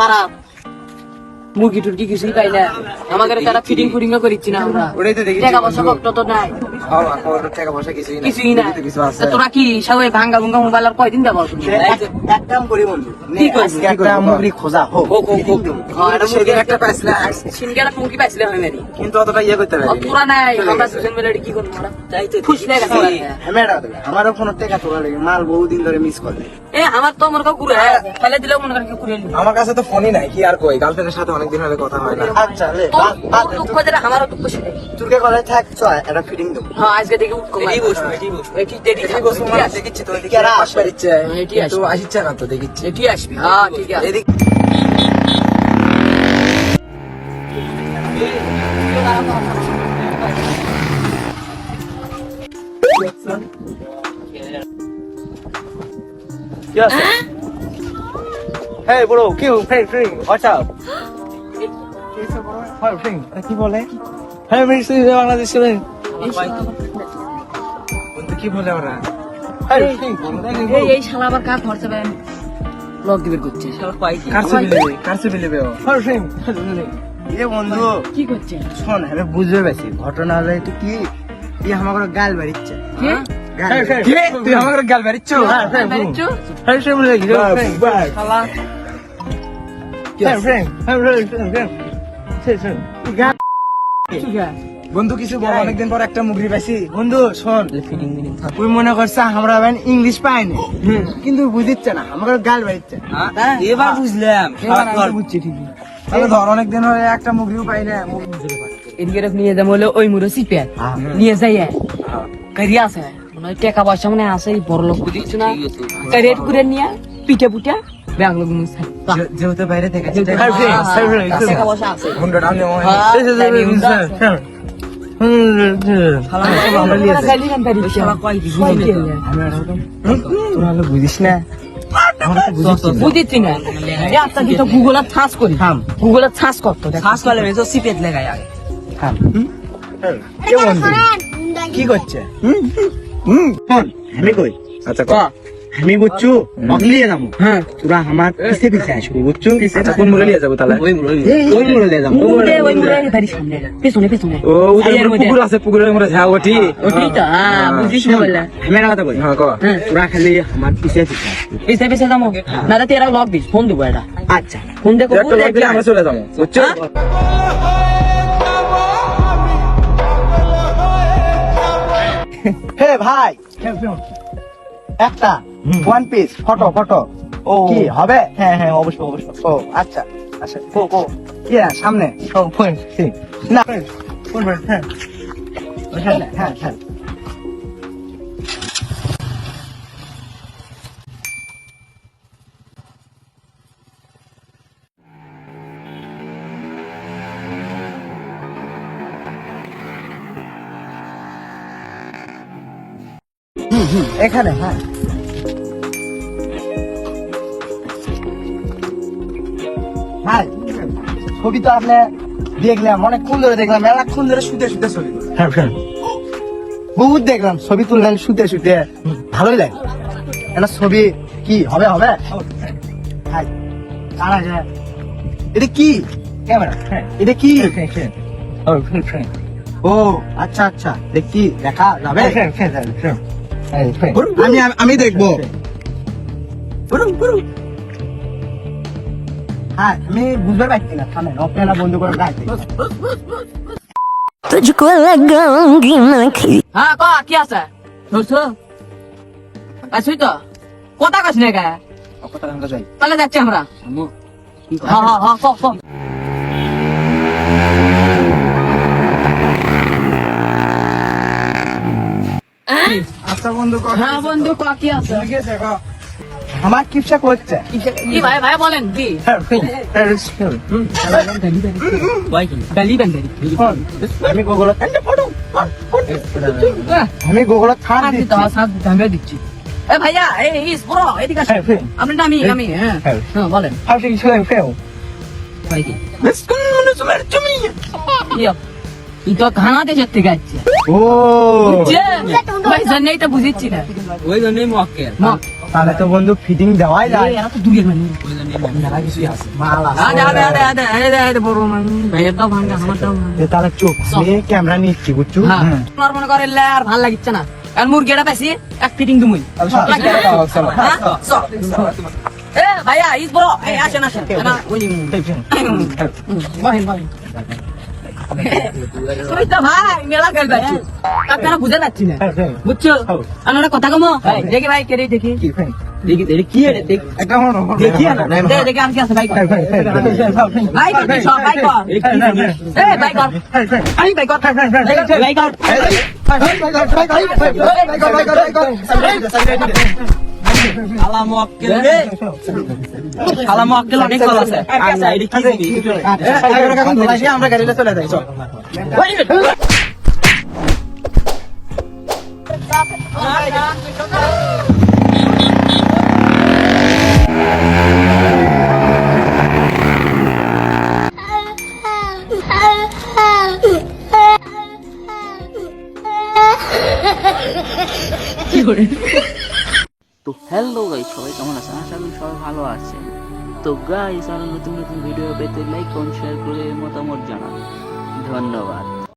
পাড়া মুরগি টুরগি কিছুই পাই না আমাদের তারা ফিটিং ফুটিং করিচ্ছি না আমরা ওটাই তো দেখি টাকা পয়সা কত তো নাই হ্যাঁ, টাকা পয়সা কিছুই না কিছুই না কিছু আছে তা তোরা কি সবাই ভাঙ্গা ভুঙ্গা মোবাইল আর কয়দিন দেবো এক কাম করি বন্ধু কি করবি? একটা মুগরি খোঁজা হোক হোক, হোক, হোক। হ্যাঁ, এটা সেদিন একটা পাইছিলাম সিনকেটা টুঙ্কি পাইছিলে হয় মেরি কিন্তু অতটা ইয়ে করতে আর তোরা নাই আমরা দুজন মিলে কি করব আমরা খুশি লাগে গেছে হ্যামেরা আমারও ফোন টাকা তোলা লাগে মাল বহুদিন ধরে মিস করে এ আমার তো মনে ঘুরে ফেলে দিলেও মনে কর ঘুরে আমার কাছে তো ফোনই নাই কি আর কই? গার্লফ্রেন্ডের সাথে অনেকদিন হলে কথা হয় না। আচ্ছা লে। দুঃখ যেটা আমারও দুঃখ সেটাই। তুর্কে কলে থাক চল একটা ফিটিং দেবো। হ্যাঁ আজকে দেখি এটাই বসবো, এটাই বসবো। এই বস্তু মানে দেখিচ্ছি তো পারিচ্ছে হ্যাঁ, এটি আসবে। আসিচ্ছে না তো দেখিচ্ছি। এটি আসবি। হ্যাঁ ঠিক আছে। এদিক Hey bro, kill, hey, out. Hey, hey, কি বলে? বাংলাদেশ কি ওরা? Hey, এই এই শালা আবার কার খরচা পায় লক দিবের করছে। শালা পাই কি কারসে বিলেবে কারসে বিলেবে ও। Hey, hey. এ বন্ধু কি করছে শোন আমি ঘটনা হলো এটা কি? ই আমার গাল বাড়িচ্ছে। তুই আমার গাল বেরিচ্ছ হ্যাঁ, হ্যাঁ, বন্ধু কিছু বল অনেকদিন পর একটা মুগরি পাইছি বন্ধু শোন তুই মনে করছে আমরা এখন ইংলিশ পাইনি কিন্তু বুঝিচ্ছে না আমার গাল বাড়িচ্ছে এবার বুঝলাম বুঝছি ঠিকই ধর অনেকদিন হয়ে একটা মুগরিও পাই না এদিকে নিয়ে যাব হলে ওই মুড়ো সিপে নিয়ে যাই আছে মানে টাকা পয়সা মানে আছে এই বড় লোক না। রেট করে নিয়ে পিঠে পুঠে ব্যাংক যেহেতু বাইরে থেকে টাকা পয়সা আছে। বুঝিস না। না। আচ্ছা গুগলে সার্চ করি গুগলে সার্চ করতো সার্চ করলে সিপেট লেগাই আগে। থাম। কি করছে? শোন, আমি কই? আচ্ছা ক? আমি বুঝছু? অগলিয়ে যাব। হ্যাঁ। তোরা আমার পিছে পিছে আসবি বুঝছু? আচ্ছা কোন মুলে নিয়ে যাব তাহলে? ওই মুড়ো ওই মুড়ে দিয়ে যাব ওরে ওই মুড়ো তারি সামনে পেছনে পেছনে। ও উদয় পুকুর আছে পুকুরের মধ্যে ঝাও ওঠি। ওটাই তো হ্যাঁ বুঝিস না বললা। আমি একটা কথা কই? হ্যাঁ ক? হ্যাঁ তোরা খালি আমার পিছে পিছে পিছে পিছে যাব। না তো তেরা লক দিস ফোন দেবো এটা আচ্ছা। ফোন দেখো একটা লোক দিলে আমরা চলে যাব বুঝছ? ভাই। একটা? ওয়ান পিস ফটো ফটো ও। কি হবে? হ্যাঁ হ্যাঁ অবশ্যই অবশ্যই। ও আচ্ছা। আচ্ছা ও ও। কি না সামনে। ও ফোন না। ফোন হ্যাঁ। হ্যাঁ হ্যাঁ। এখানে হ্যাঁ। হ্যাঁ ছবি তো আপনি দেখলাম অনেকক্ষণ ধরে দেখলাম মেলাক্ষণ ধরে শুতে শুতে ছবি। হ্যাঁ হ্যাঁ। বহুত দেখলাম ছবি তুললেন শুতে শুতে। ভালোই লাগে। এটা ছবি কি হবে হবে? যায় এটা কি? ক্যামেরা। এটা কি? ও আচ্ছা আচ্ছা দেখি দেখা যাবে? আমি আমি দেখবো হ্যাঁ আমি বুঝতে পারছি না থামেন আপনারা বন্ধু করে গাইতে तुझको लगाऊंगी मैं खी হ্যাঁ ক কি আছে ধরছো আছুই তো কথা কাছ নে গায়ে কথা আমরা যাই তাহলে যাচ্ছি আমরা হ্যাঁ হ্যাঁ হ্যাঁ ক আচ্ছা বন্ধু হ্যাঁ বন্ধু ক কি আছে আমার কিপসা করছে কি ভাই ভাই বলেন কি গালি বান্দারি আমি গোগল আমি গোগল ছাড় সাথে দিচ্ছি তো সাথে দিচ্ছি এ ভাইয়া এই ইস বড় এদিকে আসেন আপনি আমি আমি হ্যাঁ হ্যাঁ বলেন হাউসে কিছু ফেও ভাই কি তো ও তো না ওই জন্যই মক্কেল তাহলে তো বন্ধু ফিটিং দেওয়াই যায় এরা তো দূরের মানুষ মেলা কিছুই আছে মাল আছে আদে আদে আদে আদে আদে আদে বড় মানুষ ভাইয়েরটাও ভাঙা আমারটাও ভাঙা তাহলে চোখ নিয়ে ক্যামেরা নিচ্ছি বুঝছ হ্যাঁ তোমার মনে করে আর ভালো লাগিচ্ছে না কারণ মুরগিটা পাইছি এক ফিটিং তুমি হ্যাঁ? চল। এ ভাইয়া ইস বড় আসেন আসেন ওই বহেন বহেন তুই তো ভাই মেলা গেল ভাই আপনারা বুঝে যাচ্ছি না। বুঝছ? আমি একটা কথা কমো। দেখি ভাই কে রে দেখি দেখি দেখি কি রে দেখি। একটা হলো দেখি না দেখি আর কি আছে ভাই কর। ভাই কর সব ভাই কর। এ ভাই কর। আই ভাই কর। ভাই কর খালা মক্কেল রে। খালা মক্কেল অনেক কল আছে। আচ্ছা এটা কি জিনিস আমরা গাড়িতে চলে যাই চল। তো হ্যালো গাই সবাই কেমন আছেন? আশা করি সবাই ভালো আছেন। তো গাইস আরও নতুন নতুন ভিডিও পেতে লাইক কমেন্ট শেয়ার করে মতামত জানান। ধন্যবাদ।